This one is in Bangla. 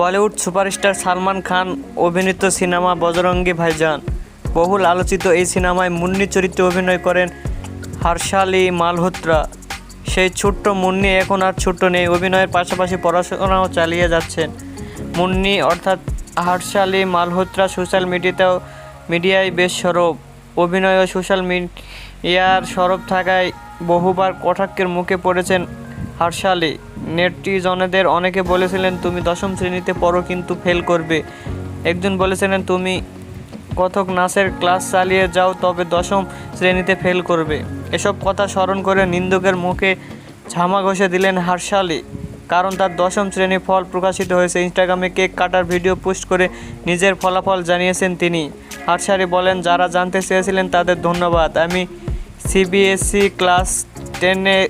বলিউড সুপারস্টার সালমান খান, অভিনীত সিনেমা বজরঙ্গি ভাইজান। বহুল আলোচিত এই সিনেমায় মুন্নি চরিত্রে অভিনয় করেন হার্শালি মালহোত্রা। সেই ছোট্ট মুন্নি এখন আর ছোট্ট নেই, অভিনয়ের পাশাপাশি পড়াশোনাও চালিয়ে যাচ্ছেন। মুন্নি অর্থাৎ হার্শালি মালহোত্রা সোশ্যাল মিডিয়াতেও, মিডিয়ায় বেশ সরব। অভিনয় ও সোশ্যাল মিডিয়ার সরব থাকায় বহুবার কটাক্ষের মুখে পড়েছেন হার্শালি, নেটিজনেদের অনেকে বলেছিলেন, তুমি দশম শ্রেণীতে পড়ো কিন্তু ফেল করবে। একজন বলেছিলেন, তুমি কথক নাচের ক্লাস চালিয়ে যাও, তবে দশম শ্রেণীতে ফেল করবে। এসব কথা স্মরণ করে নিন্দুকের মুখে ঝামা ঘষে দিলেন হার্শালি। কারণ তার দশম শ্রেণি ফল প্রকাশিত হয়েছে। ইনস্টাগ্রামে কেক কাটার ভিডিও পোস্ট করে নিজের ফলাফল জানিয়েছেন তিনি। হার্শালি বলেন, যারা জানতে চেয়েছিলেন তাদের ধন্যবাদ। আমি সিবিএসসি ক্লাস টেনে